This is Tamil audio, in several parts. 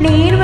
நீர்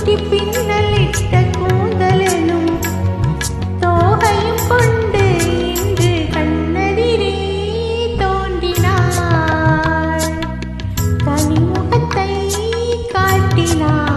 சுட்டி பின்னலிட்ட கூந்தலனும் தோகையும் கொண்டு இன்று கண்ணதிரே தோன்றினார் கனிமுகத்தை காட்டினார்